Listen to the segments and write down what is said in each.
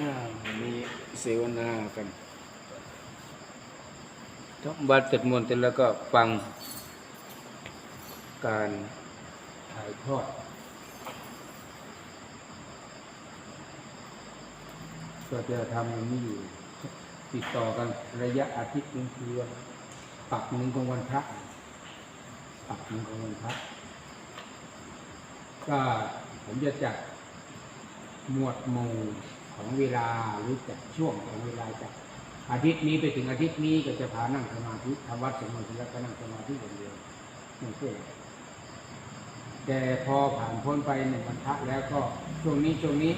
อ่าวันนี้เสวนากันทำบัตรเสร็จมนต์เสร็จแล้วก็ฟังการถ่ายทอดก็จะทำอย่างนี้อยู่ ติดต่อกันระยะอาทิตย์หนึงคือวันปักหนึ่งของวันพระปักหนึ่งของวันพระก็ผมจะจัดหมวดหมู่ ของเวลาหรือจัดช่วงของเวลาจากอาทิตย์นี้ไปถึงอาทิตย์นี้ก็จะพานั่งสมาธิทำวัดสมาธิแล้วก็นั่งสมาธิอย่างเดียวไม่ใช่วยแต่พอผ่านพ้นไปหนึ่งวันพระแล้วก็ช่วงนี้ช่วงนี้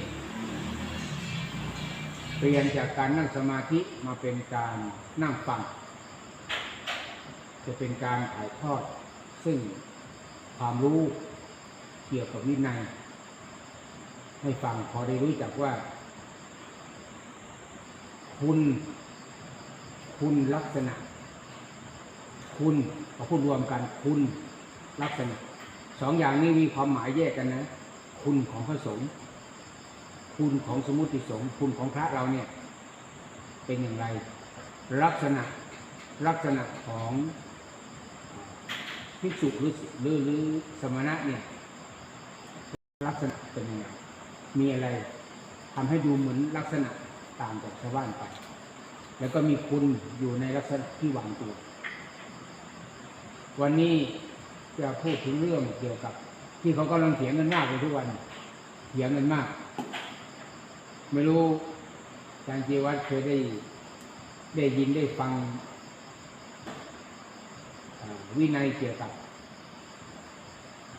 เปลี่ยนจากการนั่งสมาธิมาเป็นการนั่งฟัง จะเป็นการถ่ายทอด ซึ่งความรู้เกี่ยวกับวินัยให้ฟังพอได้รู้จักว่า คุณ คุณลักษณะ คุณเอาพูดรวมกัน คุณลักษณะสองอย่างนี้มีความหมายแยกกันนะ คุณของพระสงฆ์คุณของสมุติสงฆ์คุณของพระเราเนี่ย เป็นอย่างไร ลักษณะลักษณะของภิกษุหรือหรือหรือสมณะเนี่ย ลักษณะเป็นยังไงมีอะไรทำให้ดูเหมือนลักษณะ ต่างจากชาวบ้านไป แล้วก็มีคุณอยู่ในลักษณะที่หวังตัว วันนี้จะพูดถึงเรื่องเกี่ยวกับ ที่เขากำลังเถียงกันมากเลยทุกวันเถียงกันมาก ไม่รู้อาจารย์จีวัฒน์เคยได้ได้ยินได้ฟังวินัยเกี่ยวกับ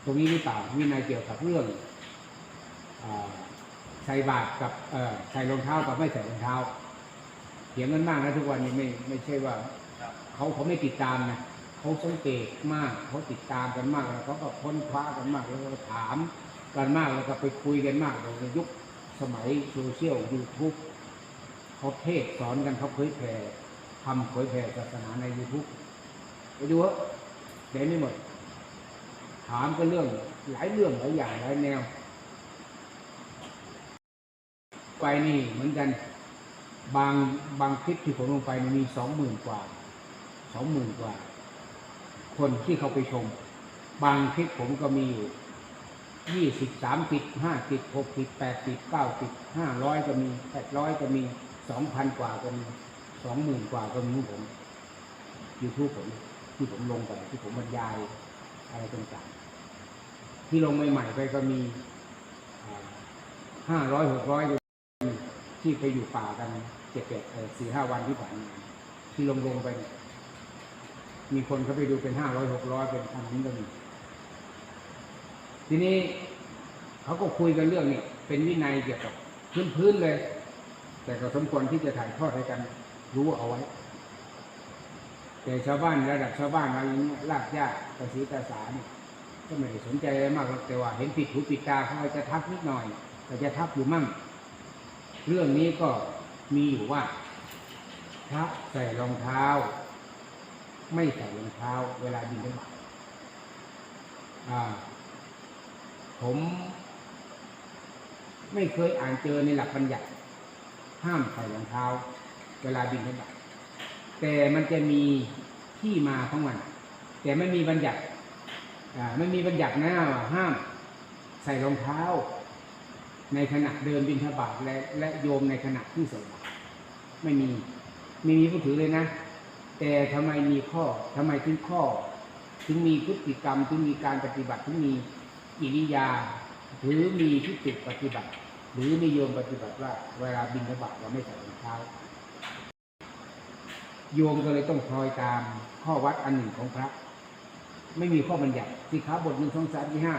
ตรงนี้หรือเปล่าวินัยเกี่ยวกับเรื่องอ ใส่บาตรกับเอ่อใส่รองเท้ากับไม่ใส่รองเท้าเถียงกันมากนะทุกวันนี้ไม่ไม่ใช่ว่าเขาเขาไม่ติดตามนะเขาสังเกตมากเขาติดตามกันมากแล้วเขาก็ค้นคว้ากันมากแล้วก็ถามกันมากแล้วก็ไปคุยกันมากในยุคสมัยโซเชียลยูทูบเขาเทศสอนกันเขาเผยแผ่ทำเผยแผ่ศาสนาในยูทูบไปดูว่าเดี๋ยวไม่หมดถามกันเรื่องหลายเรื่องหลายอย่างหลายแนว ไปนี่เหมือนกันบางบางคลิปที่ผมลงไปมีสองหมื่นกว่าสองหมื่นกว่า คนที่เขาไปชม บางคลิปผมก็มีอยู่ยี่สิบสามสิบห้าสิบหกสิบแปดสิบเก้าสิบห้าร้อยก็มีแปดร้อยก็มีสองพันกว่าก็มีสองหมื่นกว่าก็มีผมยูทูบผมที่ผมลงไปที่ผมบรรยายอะไรต่างๆที่ลงใหม่ๆไปก็มีห้าร้อยหกร้อย ที่ไปอยู่ป่ากันเจ็ดแปดสี่ห้าวันที่ผ่านมาที่ลงลงไปเนี่ยมีคนเขาไปดูเป็นห้าร้อยหกร้อยเป็นพันนี้ก็มีทีนี้เขาก็คุยกันเรื่องนี้เป็นวินัยเกี่ยวกับพื้นๆเลย แต่ก็สมควรที่จะถ่ายทอดให้กันรู้เอาไว้ แต่ชาวบ้านระดับชาวบ้านอะไรเงี้ยลากยากภาษีภาษาเนี่ยก็ไม่ได้สนใจอะไรมากแต่ว่าเห็นปิดหูปิดตาเขาจะทักนิดหน่อยก็จะทักอยู่มั่ง เรื่องนี้ก็มีอยู่ว่าพระใส่รองเท้า ไม่ใส่รองเท้า เวลาบินธบาตอ่าผม ไม่เคยอ่านเจอในหลักบัญญัติห้ามใส่รองเท้า เวลาบินธบาตแต่มันจะมีที่มาของมัน แต่ไม่มีบัญญัติไม่มีบัญญัตินะว่าห้าม ใส่รองเท้า ในขณะเดินบินทบาทและและโยมในขณะที่ส่บาตรไม่มีไม่มีผู้ถือเลยนะ แต่ทำไมมีข้อทำไมถึงข้อ ถึงมีพฤติกรรมถึงมีการปฏิบัติถึงมีกิริยาหรือมีทิฏฐิปฏิบัติ หรือนิยมปฏิบัติว่า เวลาบินทบาทเราไม่ใส่รองเท้าโยมก็เลยต้องคอยตามข้อวัดอันหนึ่งของพระ ไม่มีข้อบัญญัติสิขาบทหนึ่งสองสามสี่ห้า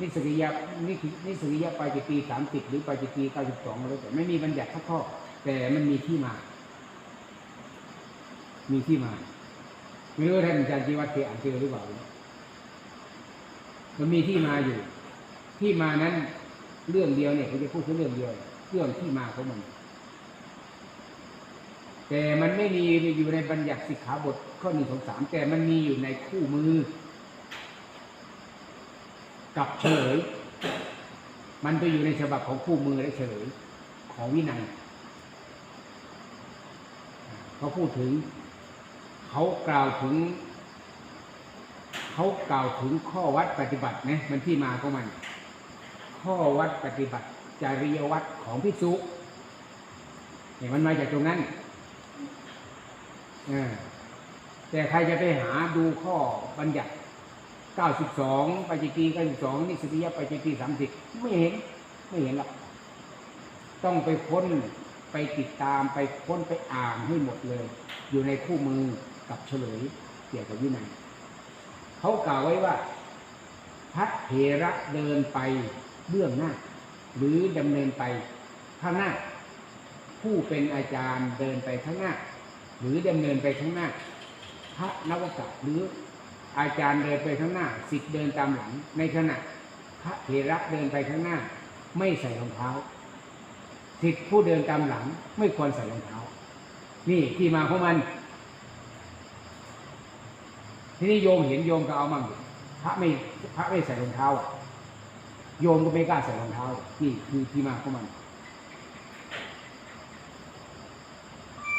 นิสกิยะนิสนิสกิยะปาจิตีสามสิบหรือปาจิตีเก้าสิบสองอะไรแต่ไม่มีบัญญัติทักข้อ แต่มันมีที่มา มีที่มา ไม่รู้ท่านอาจารย์จีวัฒน์เคยอ่านเจอหรือเปล่ามันมีที่มาอยู่ ที่มานั้นเรื่องเดียวเนี่ยเขาจะพูดแค่เรื่องเดียวเรื่องที่มาของมัน แต่มันไม่มีอยู่ในบัญญัติสิกขาบทข้อหนึ่งสองสามแต่มันมีอยู่ในคู่มือ กับเฉลย มันไปอยู่ในฉบับของคู่มือและเฉลยของวินัยเขาพูดถึง เขากล่าวถึง เขากล่าวถึงข้อวัดปฏิบัตินะมันที่มาของมัน ข้อวัดปฏิบัติ จริยวัดของพิสุเนี่ยมันมาจากตรงนั้นแต่ใครจะไปหาดูข้อบัญญัติ 92ปัจจิกี92นิสติยปัจจิกี30 ไม่เห็นไม่เห็นหรอกต้องไปค้นไปติดตามไปค้นไปอ่านให้หมดเลย อยู่ในคู่มือกับเฉลยเกี่ยวกับวินัยเขากล่าวไว้ว่าพระเถระเดินไปเบื้องหน้า หรือดำเนินไปข้างหน้า ผู้เป็นอาจารย์เดินไปข้างหน้า หรือดำเนินไปข้างหน้า พระนวกะหรือ อาจารย์เดินไปข้างหน้าสิทธิ์เดินตามหลัง ในขณะพระเถระเดินไปข้างหน้า ไม่ใส่รองเท้าสิทธิ์ผู้เดินตามหลัง ไม่ควรใส่รองเท้า นี่ที่มาของมัน ทีนี้โยมเห็นโยมก็เอามั่งพระไม่พระไม่ใส่รองเท้า โยมก็ไม่กล้าใส่รองเท้า นี่คือที่มาของมัน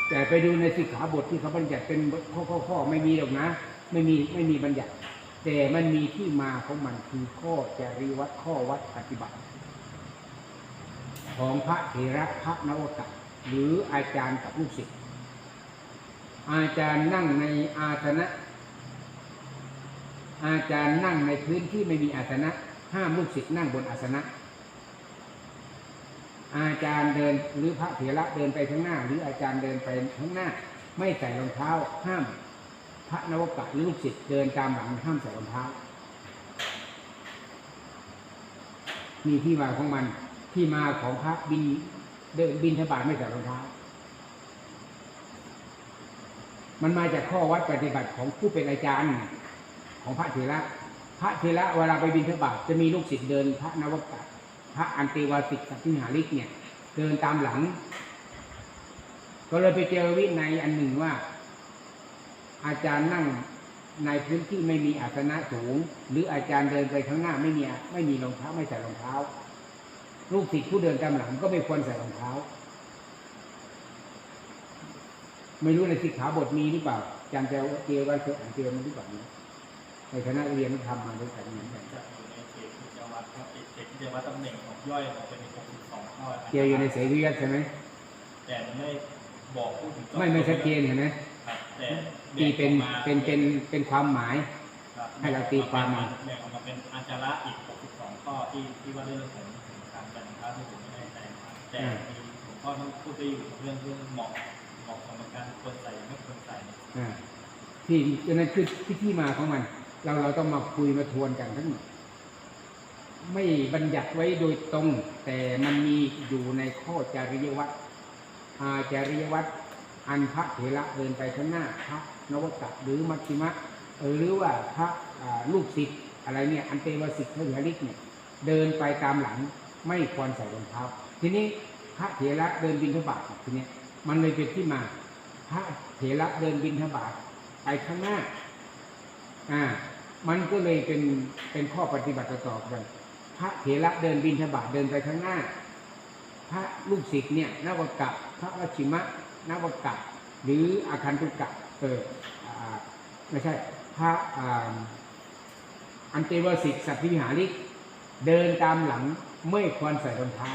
แต่ไปดูในสิกขาบทที่เขาบัญญัติเป็นข้อข้อข้อไม่มีหรอกนะ ไม่มีไม่มีบัญญัติ แต่มันมีที่มาของมันคือข้อจริวัดข้อวัดปฏิบัติ ของพระเถระพระนวกะหรืออาจารย์กับลูกศิษย์อาจารย์นั่งในอาสนะ อาจารย์นั่งในพื้นที่ไม่มีอาสนะ ห้ามลูกศิษย์นั่งบนอาสนะ อาจารย์เดินหรือพระเถระเดินไปข้างหน้า หรืออาจารย์เดินไปข้างหน้า ไม่ใส่รองเท้าห้าม พระนวกะหรือลูกศิษย์เดินตามหลังห้ามใส่รองเท้า มีที่มาของมันที่มาของพระบินเดินบินทบาทไม่ใส่รองเท้า มันมาจากข้อวัดปฏิบัติของผู้เป็นอาจารย์ของพระเถระ พระเถระเวลาไปบินทบาทจะมีลูกศิษย์เดิน พระนวกะพระอันเตวาสิกสัพพิหาริกเนี่ย เดินตามหลัง ก็เลยไปเจอวินัยอันหนึ่งว่า อาจารย์นั่งในพื้นที่ไม่มีอาสนะสูง หรืออาจารย์เดินไปข้างหน้าไม่มีไม่มีรองเท้าไม่ใส่รองเท้า ลูกศิษย์ผู้เดินตามหลังก็ไม่ควรใส่รองเท้า ไม่รู้ในสิกขาบทมีหรือเปล่าอาจารย์จะเจอว่าเคยอ่านเจอมันหรือเปล่านะในคณะเรียนทำมาด้วยกันเหมือนกันจะอยู่ในเขตกิจวัตรครับเขตกิจวัตรตำแหน่งของย่อยออกเป็น62ข้อเจออยู่ในเสรียศใช่ไหมแต่ไม่บอกพูดถึงไม่ไม่ชัดเจนเห็นไหมครับ แต่ตีเป็นเป็นเป็นเป็นความหมายครับให้เราตีความมาแบ่งออกมาเป็นอาจาระอีก 62 ข้อที่ที่ว่าเรื่องของการจัดการที่ผมไม่แน่ใจครับแต่มีหัวข้อที่พูดไปอยู่เรื่องเรื่องเหมาะเหมาะกับการควรใส่ไม่ควรใส่อ่าที่ดังนั้นคือที่ที่มาของมัน เราเราต้องมาคุยมาทวนกันทั้งหมดไม่บัญญัติไว้โดยตรง แต่มันมีอยู่ในข้อจริยวัตรอาจริยวัตร อันพระเถระเดินไปข้างหน้าพระนวกะหรือมัชฌิมะหรือว่าพระลูกศิษย์อะไรเนี่ยอันเตวสิทธิ์พระเหลิกเนี่ยเดินไปตามหลังไม่ควรใส่รองเท้าทีนี้พระเถระเดินบินทบาททีนี้มันเลยเป็นที่มา พระเถระเดินบินทบาทไปข้างหน้าอ่ามันก็เลยเป็นเป็นข้อปฏิบัติต่อไปพระเถระเดินบินทบาทเดินไปข้างหน้า พระลูกศิษย์เนี่ยนวกะพระวชิมะ นวกะหรืออาคันตุกะเออไม่ใช่พระอันเตวสิกสัพพิหาริก เดินตามหลังไม่ควรใส่รองเท้า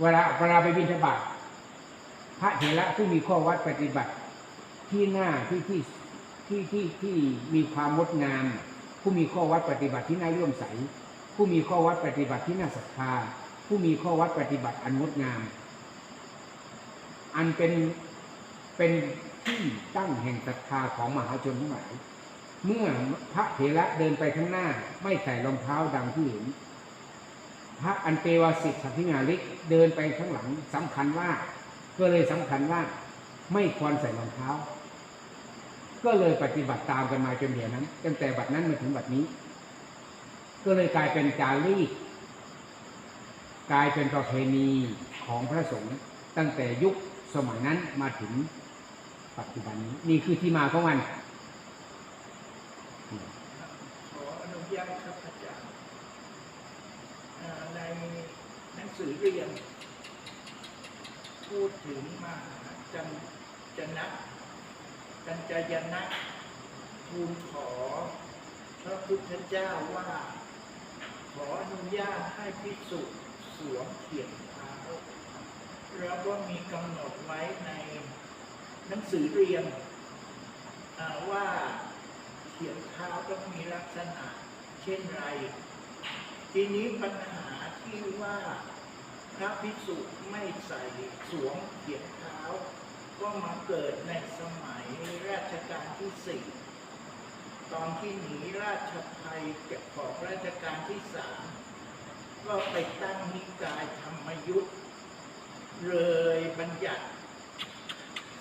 เวลาเวลาไปบินทบาทพระเถระผู้มีข้อวัดปฏิบัติที่หน้าที่ที่ที่ที่ที่มีความงดงาม ผู้มีข้อวัดปฏิบัติที่น่าเลื่อมใส ผู้มีข้อวัดปฏิบัติที่น่าศรัทธา ผู้มีข้อวัดปฏิบัติอันงดงาม อันเป็นเป็นที่ตั้งแห่งศรัทธาของมหาชนทั้งหลาย เมื่อพระเถระเดินไปข้างหน้า ไม่ใส่รองเท้าดังที่เห็น พระอันเตวาสิกสัพพิงาลิกเดินไปข้างหลังสำคัญว่า ก็เลยสำคัญว่า ไม่ควรใส่รองเท้า ก็เลยปฏิบัติตามกันมาจนเดี๋ยวนั้น ตั้งแต่บัดนั้นมาถึงบัดนี้ ก็เลยกลายเป็นจารีตกลายเป็นประเพณีของพระสงฆ์ตั้งแต่ยุค สมัยนั้นมาถึงปัจจุบันนี้นี่คือที่มาของมันขออนุญาตครับอาจารย์ในหนังสือเรียน พูดถึงมาจันจนะจันจยนะทูลขอพระพุทธเจ้าว่า ขออนุญาตให้พิสุสวมเขียน แล้วก็มีกำหนดไว้ในหนังสือเรียนว่าเขียนเท้าต้องมีลักษณะเช่นไร ทีนี้ปัญหาที่ว่าพระภิกษุไม่ใส่สวมเขียนเท้า ก็มาเกิดในสมัยราชการที่สี่ตอนที่หนีราชภัยจากของราชการที่สามก็ไปตั้งนิกายธรรมยุทธ์ เลยบัญญัติ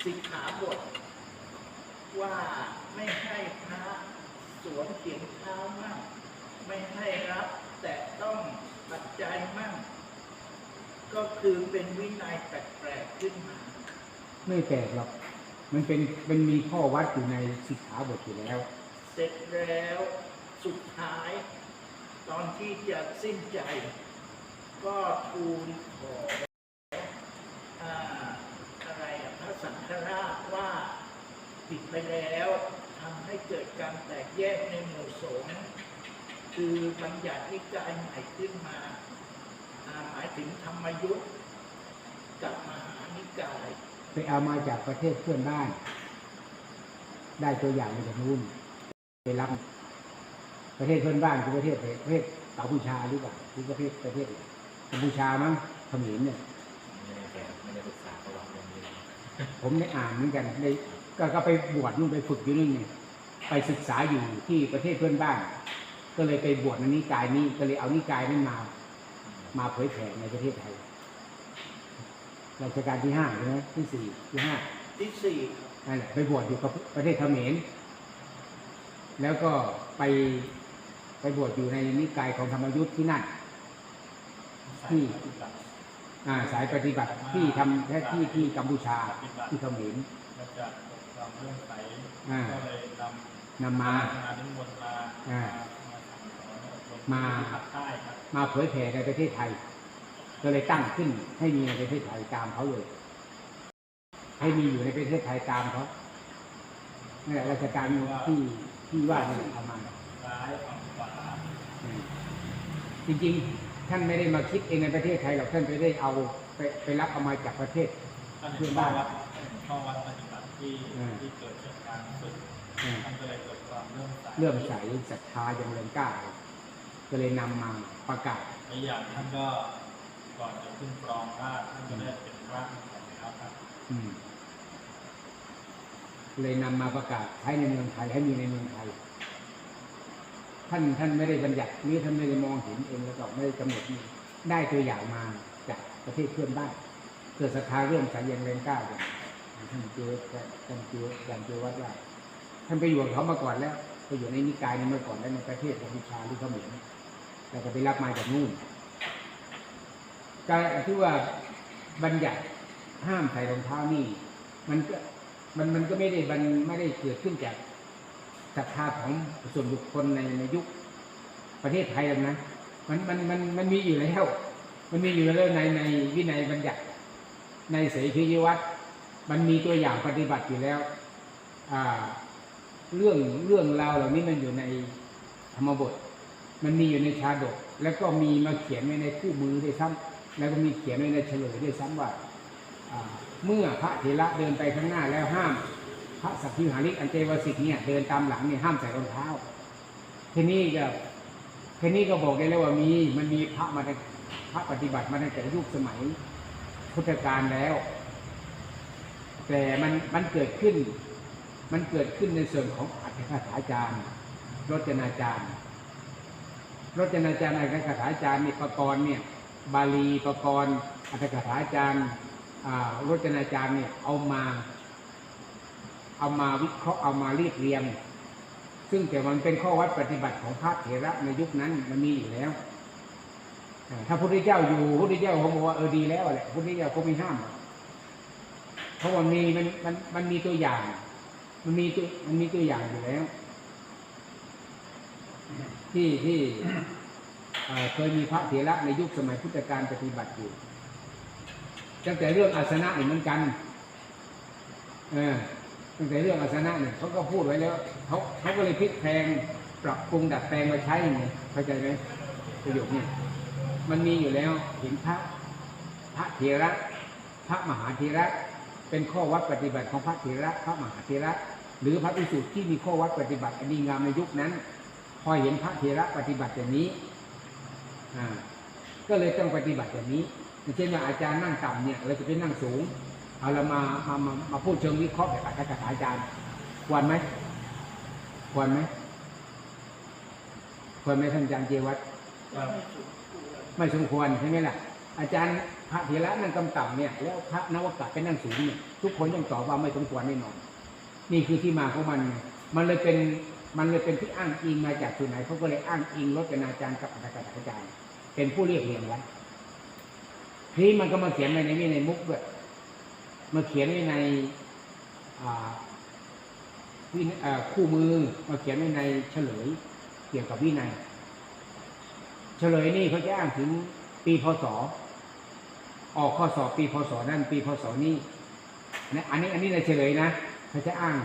สิกขาบท ว่าไม่ให้พระสวมเขียนเท้ามั่ง ไม่ให้รับแต่ต้องปัจจัยมั่ง ก็คือเป็นวินัยแปลกๆขึ้นมา ไม่แปลกหรอก มันเป็นมันมีข้อวัดอยู่ในสิกขาบทอยู่แล้ว เสร็จแล้วสุดท้าย ตอนที่จะสิ้นใจ ก็ทูลขอ อะไรพระสังฆราชว่าผิดไปแล้วทำให้เกิดการแตกแยกในหมู่สงฆ์คือบัญญัตินิกายใหม่ขึ้นมาหมายถึงธรรมยุทธ์กับมหานิกายไปเอามาจากประเทศเพื่อนบ้าน ได้ตัวอย่างมาจากนู้นไปรับประเทศเพื่อนบ้านคือประเทศประเทศกัมพูชาหรือเปล่าหรือประเทศประเทศกัมพูชามั้งเขมรเนี่ย ได้แก่ไม่ได้ศึกษาประวัติเรื่องนี้เลยผมได้อ่านเหมือนกันได้ก็ก็ไปบวชนู่นไปฝึกอยู่นู่นเนี่ยไปศึกษาอยู่ที่ประเทศเพื่อนบ้าน ก็เลยไปบวชในนิกายนี้ก็เลยเอานิกายนั้นมา มาเผยแผ่ในประเทศไทยรัชกาลที่ห้าใช่ไหมที่สี่ที่ห้าที่สี่นั่นแหละไปบวชอยู่กับประเทศเขมรแล้วก็ไปไปบวชอยู่ในนิกายของธรรมยุทธ์ที่นั่นที่อ่า สายปฏิบัติที่ทำแค่ที่ที่กัมพูชาที่เขมรแล้วจะเกิดความเรื่องใสอ่าก็เลยนำนำมามานิมนต์มาอ่ามามาภาคใต้ครับมาเผยแผ่ในประเทศไทย ก็เลยตั้งขึ้นให้มีในประเทศไทยตามเขาเลย ให้มีอยู่ในประเทศไทยตามเขานี่นแหละราชการที่ที่ว่านี่แหละเอามา จริงๆ ท่านไม่ได้มาคิดเองในประเทศไทยหรอกท่านไปได้เอาไปไปรับเอามาจากประเทศท่านเพื่เห็อนนบ้าว่านวัดข้อวัดปฏิบัติที่อ่าที่เกิดจากการฝึกอืมท่านก็เลยเกิดความเลื่อมใสเลื่อมใสศรัทธาอย่างแรงกล้าก็เลยนำมาประกาศและอย่างท่านก็ก่อนจะขึ้นครองราชย์ท่านก็ได้เป็นพระมาก่อนแล้วครับอืมเลยนำมาประกาศใช้ในเมืองไทยให้มีในเมืองไทย ท่านท่านไม่ได้บัญญัติหรือท่านไม่ได้มองเห็นเองแล้วก็ไม่ได้กำหนดนี่ได้ตัวอย่างมาจากประเทศเพื่อนบ้านเกิดศรัทธาเรื่องสายเย็นแรงกล้าอย่างท่านเจอท่านเจออย่างเจอวัดว่าท่านไปอยู่กับเขามาก่อนแล้วไปอยู่ในนิกายนี้มาก่อนแล้วในประเทศกัมพูชาหรือเขมรแต่ก็ไปรับมาจากนู่นการที่ว่าบัญญัติห้ามใส่รองเท้านี่ มันก็มันมันก็ไม่ได้บันไม่ได้เกิดขึ้นจาก ศรัทธาของส่วนบุคคลในในยุคประเทศไทยนะมันมันมันมันมีอยู่แล้ว มันมีอยู่แล้วในในวินัยบัญญัติ ในเสรียวัตรมันมีตัวอย่างปฏิบัติอยู่แล้ว อ่า เรื่องเรื่องราวเหล่านี้มันอยู่ในธรรมบท มันมีอยู่ในชาดก แล้วก็มีมาเขียนไว้ในคู่มือด้วยซ้ำแล้วก็มีเขียนไว้ในเฉลยด้วยซ้ำว่าอ่าเมื่อพระเถระเดินไปข้างหน้าแล้วห้าม พระสัพพิหาริกอันเตวสิกเนี่ยเดินตามหลังเนี่ยห้ามใส่รองเท้า ทีนี้ก็ทีนี้ก็บอกได้แล้วว่ามีมันมีพระมาตั้งพระปฏิบัติมาตั้งแต่ยุคสมัยพุทธกาลแล้ว แต่มันมันเกิดขึ้น มันเกิดขึ้นในส่วนของอัตถกถาจารย์รจนาจารย์รจนาจารย์อัตถกถาจารย์มีประกรณ์เนี่ย บาลีประกรณ์อัตถกถาจารย์รจนาจารย์เนี่ยเอามา เอามาวิเคราะห์เอามาเรียบเรียง ซึ่งแต่มันเป็นข้อวัดปฏิบัติของพระเถระในยุคนั้นมันมีอยู่แล้วถ้าพระพุทธเจ้าอยู่พระพุทธเจ้าคงบอกว่าเออดีแล้วแหละพระพุทธเจ้าก็ไม่ห้ามเพราะมันมีมันมันมันมีตัวอย่าง มันมีตัวมันมีตัวอย่างอยู่แล้ว ที่ที่เคยมีพระเถระในยุคสมัยพุทธกาลปฏิบัติอยู่ตั้งแต่เรื่องอาสนะเหมือนกัน เออ ตั้งแต่เรื่องอาสนะเนี่ยเขาก็พูดไว้แล้วเขาเขาก็เลยพลิกแพลงปรับปรุงดัดแปลงมาใช้ไงเข้าใจไหมประโยคนี้มันมีอยู่แล้วเห็นพระพระเถระพระมหาเถระ เป็นข้อวัดปฏิบัติของพระเถระพระมหาเถระ หรือพระภิกษุที่มีข้อวัดปฏิบัติอันดีงามในยุคนั้น พอเห็นพระเถระปฏิบัติอย่างนี้อ่าก็เลยต้องปฏิบัติอย่างนี้อย่างเช่นว่าอาจารย์นั่งต่ำเนี่ยเราจะไปนั่งสูง เอาเรามามามามาพูดเชิงวิเคราะห์แบบอัตถกถาอาจารย์ควรไหมควรไหมควรไหมท่านอาจารย์เจวัตไม่สมควรใช่ไหมล่ะ อาจารย์พระเถระนั่งกำต่ำเนี่ย แล้วพระนวกะไปนั่งสูงเนี่ยทุกคนยังตอบว่าไม่สมควรแน่นอน นี่คือที่มาของมัน มันเลยเป็นมันเลยเป็นที่อ้างอิงมาจากที่ไหนเขาก็เลยอ้างอิงรจนาจารย์กับอัตถกถาอาจารย์ เป็นผู้เรียกเรียงไว้ทีนี้มันก็มาเขียนไว้ในวินัยมุกด้วย มาเขียนไว้ในวิคู่มือมาเขียนไว้ในเฉลย เกี่ยวกับวินัย เฉลยนี่เขาจะอ้างถึงปีพศออกข้อสอบปีพศนั่นปีพศนี่นะอันนี้อันนี้ในเฉลยนะเขาจะอ้าง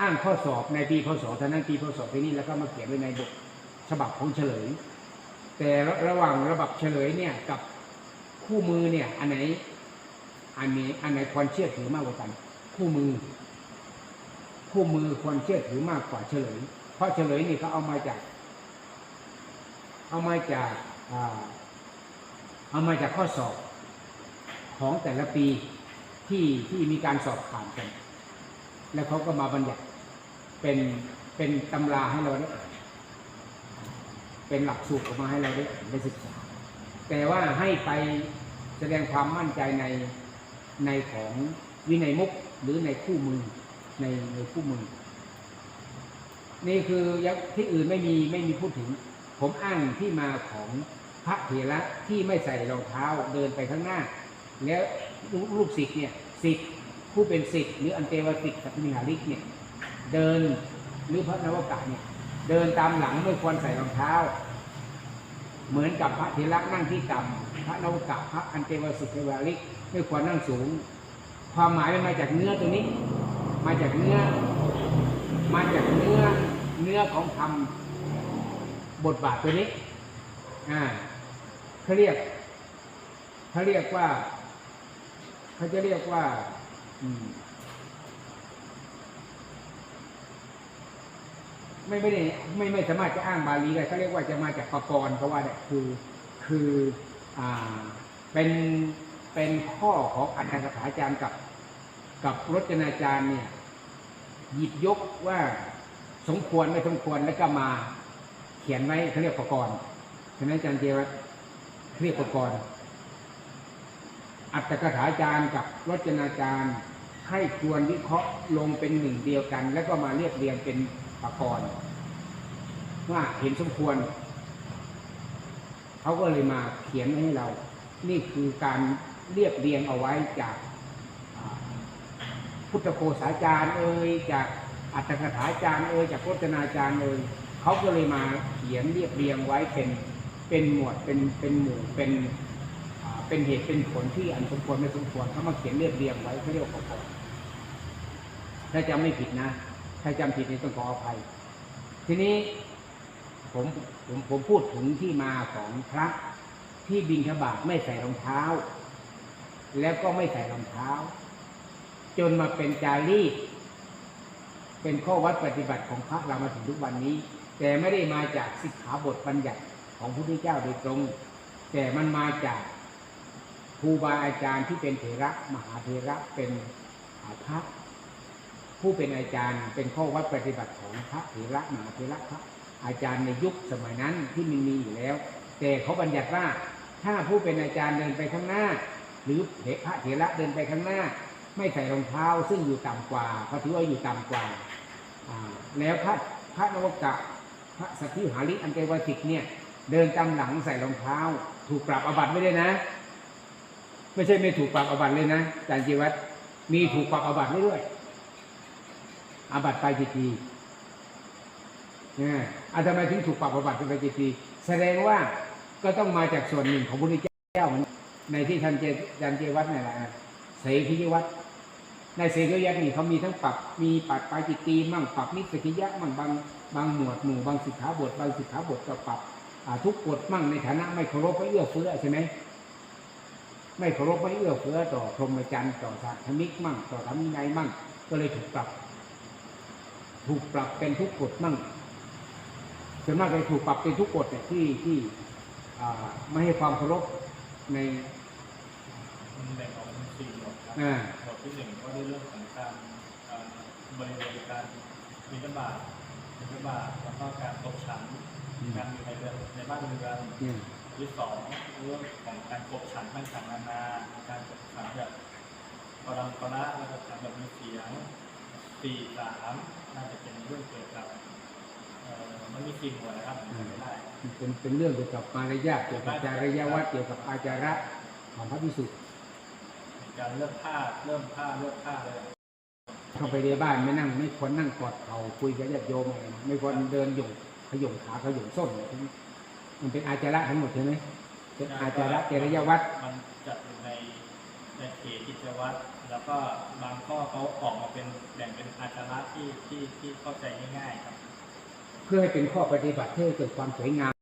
อ้างข้อสอบในปีพศเท่านั้นปีพศปีนี้แล้วก็มาเขียนไว้ในบทฉบับของเฉลย แต่ระระหว่างระบับเฉลยเนี่ยกับคู่มือเนี่ยอันไหน อันนี้อันไหนควรเชื่อถือมากกว่ากัน คู่มือ คู่มือควรเชื่อถือมากกว่าเฉลย เพราะเฉลยนี่เขาเอามาจาก เอามาจากเอามาจากข้อสอบของแต่ละปีที่ที่มีการสอบผ่านกัน แล้วเขาก็มาบัญญัติเป็นเป็นตำราให้เราได้เป็นหลักสูตรออกมาให้เราได้ได้ศึกษา แต่ว่าให้ไปแสดงความมั่นใจใน ในของวินัยมุกหรือในคู่มือในในคู่มือ นี่คือยักที่อื่นไม่มีไม่มีพูดถึง ผมอ้างที่มาของพระเถระที่ไม่ใส่รองเท้าเดินไปข้างหน้า แล้วลูกลูกศิษย์เนี่ยศิษย์ผู้เป็นศิษย์หรืออันเตวสิกสัพพิหาริกเนี่ยเดินหรือพระนวกะเนี่ยเดินตามหลังไม่ควรใส่รองเท้า เหมือนกับพระเถระนั่งที่ต่ำพระนวกะพระอันเตวสิกเทวาริก ไม่ควรนั่งสูง ความหมายมันมาจากเนื้อตัวนี้ มาจากเนื้อ มาจากเนื้อเนื้อของธรรมบทบาทตัวนี้อ่าเขาเรียกเขาเรียกว่าเขาจะเรียกว่าอมไม่ไม่ได้ไม่ไม่สามารถจะอ้างบาลีได้เขาเรียกว่าจะมาจากปกรณ์เขาว่าเนี่ยคือคืออ่าเป็น เป็นข้อของอัตถกถาจารย์กับกับรจนาจารย์เนี่ย หยิบยกว่าสมควรไม่สมควรแล้วก็มาเขียนไว้เขาเรียกประกรณ์ฉะนั้นอาจารย์เจวัตเรียกประกรณ์อัตถกถาจารย์กับรจนาจารย์ให้ควรวิเคราะห์ลงเป็นหนึ่งเดียวกัน แล้วก็มาเรียบเรียงเป็นประกรณ์ว่าเห็นสมควร เขาก็เลยมาเขียนให้เรา นี่คือการ เรียบเรียงเอาไว้จากพุทธโฆษาจารย์เอ่ยจากอัตถกถาจารย์เอ่ยจากพจนาจารย์เอ่ยเขาก็เลยมาเขียนเรียบเรียงไว้เป็นเป็นหมวดเป็นเป็นหมู่เป็นเป็นเหตุเป็นผลที่อันสมควรไม่สมควรเขามาเขียนเรียบเรียงไว้เขาเรียกว่าปกรณ์ถ้าจำไม่ผิดนะ ถ้าจำผิดนี่ต้องขออภัย ทีนี้ผมผมผมพูดถึงที่มาของพระที่บินทบาทไม่ใส่รองเท้า แล้วก็ไม่ใส่รองเท้า จนมาเป็นจารีตเป็นข้อวัดปฏิบัติของพระเรามาถึงทุกวันนี้ แต่ไม่ได้มาจากสิกขาบทบัญญัติของพระพุทธเจ้าโดยตรง แต่มันมาจากครูบาอาจารย์ที่เป็นเถระมหาเถระเป็นพระผู้เป็นอาจารย์เป็นข้อวัดปฏิบัติของพระเถระมหาเถระพระอาจารย์ในยุคสมัยนั้นที่มันมีอยู่แล้ว แต่เขาบัญญัติว่าถ้าผู้เป็นอาจารย์เดินไปข้างหน้า หรือพระเถระเดินไปข้างหน้า ไม่ใส่รองเท้าซึ่งอยู่ต่ำกว่าเขาถือว่าอยู่ต่ำกว่า แล้วพระพระนวกะพระสัพพิหาริอันเกวสิกเนี่ยเดินตามหลังใส่รองเท้า ถูกปรับอาบัติไม่ได้นะ ไม่ใช่ไม่ถูกปรับอาบัติเลยนะอาจารย์จีวัตรมีถูกปรับอาบัติไม่ด้วยอาบัติไปจีทีนี่อาทำไมถึงถูกปรับอาบัติไปจีทีแสดงว่าก็ต้องมาจากส่วนหนึ่งของพระพุทธเจ้าเหมือน ในที่ท่านเจยันเจวัดนี่แหละเสกิยวัดในเสกิยวัดนี่เขามีทั้งปรับมีปัดปาจิตตีมั่งปรับนิสกิยะมั่งบางบางหมวดหมู่บางสิกขาบทบางสิกขาบทก็ปรับทุกกฎมั่งในฐานะไม่เคารพไม่เอื้อเฟื้อใช่ไหมไม่เคารพไม่เอื้อเฟื้อต่อพรหมจรรย์ต่อศาสนิกมั่ง ต่อธรรมวินัยมั่ง ก็เลยถูกปรับ ถูกปรับเป็นทุกกฎมั่งส่วนมากเลยถูกปรับเป็นทุกกฎเนี่ยที่ที่อ่าไม่ให้ความเคารพใน มันแบ่งออกเป็นสี่หมวดครับอ่า หมวดที่หนึ่งก็ในเรื่องของการเอ่อบริเวณการมิตรบาทมิตรบาทแล้วก็การตกชั้นอืม การอยู่ในเรือนในบ้านเรือนเนี่ยที่สองเรื่องของการกบฉันต่างๆนานา การกบฉันแบบปรัมปราแล้วก็ฉันแบบมีเสียงสี่สามน่าจะเป็นเรื่องเกี่ยวกับเอ่อมันมีสี่หมวดนะครับผมจำไม่ได้มันเป็นเป็นเรื่องเกี่ยวกับมารยาทเกี่ยวกับจริยวัตรเกี่ยวกับอาจาระของพระพิสุท ธิ์มีการเลือกผ้าเริ่มผ้าเลือกผ้าเลยเข้าไปในบ้านไม่นั่งไม่ควรนั่งกอดเข่าคุยกับญาติโยมอะไรนะไม่ควรเดินหย่งขย่งขาขย่งส้นอะไรพวกนี้มันเป็นอาจาระทั้งหมดใช่ไหมเป็นอาจาระจริยวัตรมันจัดอยู่ในในเขตกิจวัตรแล้วก็บางข้อเขาออกมาเป็นแบ่งเป็นอาจาระที่ที่ที่เข้าใจง่ายๆครับ เพื่อให้เป็นข้อปฏิบัติเพื่อให้เกิดความสวยงาม